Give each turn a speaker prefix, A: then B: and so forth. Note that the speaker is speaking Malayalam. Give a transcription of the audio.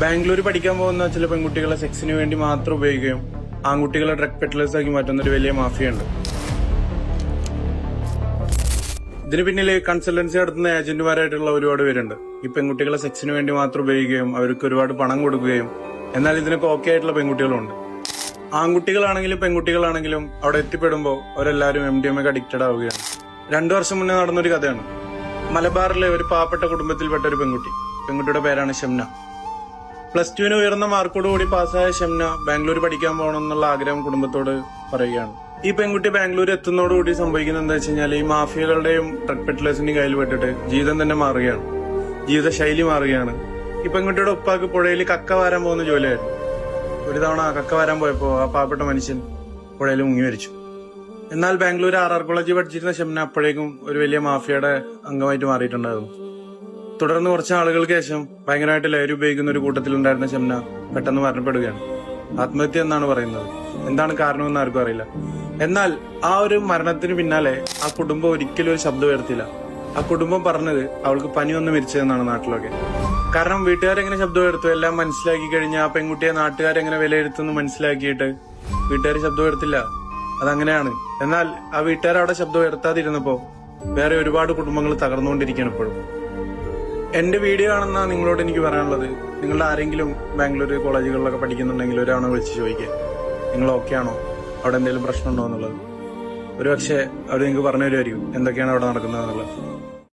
A: ബാംഗ്ലൂർ പഠിക്കാൻ പോകുന്ന ചില പെൺകുട്ടികളെ സെക്സിന് വേണ്ടി മാത്രം ഉപയോഗിക്കുകയും ആൺകുട്ടികളെ ഡ്രഗ് പെറ്റലേഴ്സ് ആക്കി മാറ്റുന്ന ഒരു വലിയ മാഫിയുണ്ട് ഇതിന് പിന്നിൽ കൺസൾട്ടൻസി നടത്തുന്ന ഏജന്റുമാരായിട്ടുള്ള ഒരുപാട് പേരുണ്ട്. ഈ പെൺകുട്ടികളെ സെക്സിന് വേണ്ടി മാത്രം ഉപയോഗിക്കുകയും അവർക്ക് ഒരുപാട് പണം കൊടുക്കുകയും എന്നാൽ ഇതിനൊക്കെ ഓക്കെ ആയിട്ടുള്ള പെൺകുട്ടികളുണ്ട്. ആൺകുട്ടികളാണെങ്കിലും പെൺകുട്ടികളാണെങ്കിലും അവിടെ എത്തിപ്പെടുമ്പോൾ അവരെല്ലാവരും എം ഡി എം ഒക്കെ അഡിക്റ്റഡ് ആവുകയാണ്. രണ്ടു വർഷം മുന്നേ നടന്നൊരു കഥയാണ്. മലബാറിലെ ഒരു പാവപ്പെട്ട കുടുംബത്തിൽപ്പെട്ട ഒരു പെൺകുട്ടി. പെൺകുട്ടിയുടെ പേരാണ് ഷംന. പ്ലസ് ടുവിന് ഉയർന്ന മാർക്കോടുകൂടി പാസ്സായ ഷംന ബാംഗ്ലൂർ പഠിക്കാൻ പോകണം എന്നുള്ള ആഗ്രഹം കുടുംബത്തോട് പറയുകയാണ്. ഈ പെൺകുട്ടി ബാംഗ്ലൂർ എത്തുന്നതോടുകൂടി സംഭവിക്കുന്നത് എന്താ വെച്ച് കഴിഞ്ഞാൽ ഈ മാഫിയകളുടെയും ഡ്രഗ് പെട്ടിലേഴ്സിന്റെയും കയ്യിൽ പെട്ടിട്ട് ജീവിതം തന്നെ മാറുകയാണ്. ജീവിത ശൈലി മാറുകയാണ്. ഈ പെൺകുട്ടിയുടെ ഉപ്പാക്ക് പുഴയിൽ കക്ക വാരാൻ പോകുന്ന ജോലിയായിരുന്നു. ഒരു തവണ കക്ക വരാൻ പോയപ്പോ ആ പാവപ്പെട്ട മനുഷ്യൻ പുഴയിൽ മുങ്ങി മരിച്ചു. എന്നാൽ ബാംഗ്ലൂർ ആർ ആർ കോളേജിൽ പഠിച്ചിരുന്ന ഷംന അപ്പോഴേക്കും ഒരു വലിയ മാഫിയയുടെ അംഗമായിട്ട് മാറിയിട്ടുണ്ടായിരുന്നു. തുടർന്ന് കുറച്ച് ആളുകൾക്ക് ശേഷം ഭയങ്കരമായിട്ട് ലഹരി ഉപയോഗിക്കുന്ന ഒരു കൂട്ടത്തിൽ ഉണ്ടായിരുന്ന ഷംന പെട്ടെന്ന് മരണപ്പെടുകയാണ്. ആത്മഹത്യ എന്നാണ് പറയുന്നത്. എന്താണ് കാരണമെന്ന് ആർക്കും അറിയില്ല. എന്നാൽ ആ ഒരു മരണത്തിന് പിന്നാലെ ആ കുടുംബം ഒരിക്കലും ഒരു ശബ്ദം ഉയർത്തില്ല ആ കുടുംബം പറഞ്ഞത് അവൾക്ക് പനി വന്ന് മരിച്ചതെന്നാണ് നാട്ടിലൊക്കെ. കാരണം വീട്ടുകാരെങ്ങനെ ശബ്ദം ഉയർത്തു? എല്ലാം മനസ്സിലാക്കി കഴിഞ്ഞാൽ ആ പെൺകുട്ടിയെ നാട്ടുകാരെങ്ങനെ വിലയിരുത്തുന്നു മനസ്സിലാക്കിയിട്ട് വീട്ടുകാർ ശബ്ദം ഉയർത്തില്ല. അതങ്ങനെയാണ്. എന്നാൽ ആ വീട്ടുകാർ അവിടെ ശബ്ദം ഉയർത്താതിരുന്നപ്പോ വേറെ ഒരുപാട് കുടുംബങ്ങൾ തകർന്നുകൊണ്ടിരിക്കുകയാണ് ഇപ്പോഴും. എന്റെ വീഡിയോ കാണുന്ന നിങ്ങളോട് എനിക്ക് പറയാനുള്ളത്. നിങ്ങളുടെ ആരെങ്കിലും ബാംഗ്ലൂർ കോളേജുകളിലൊക്കെ പഠിക്കുന്നുണ്ടെങ്കിൽ ഒരാണോ വിളിച്ച് ചോദിക്കുക നിങ്ങൾ ഓക്കെ ആണോ? അവിടെ എന്തെങ്കിലും പ്രശ്നമുണ്ടോ എന്നുള്ളത്. ഒരുപക്ഷെ അവർ നിങ്ങൾക്ക് പറഞ്ഞു തരുമായിരിക്കും എന്തൊക്കെയാണ് അവിടെ നടക്കുന്നത് എന്നുള്ളത്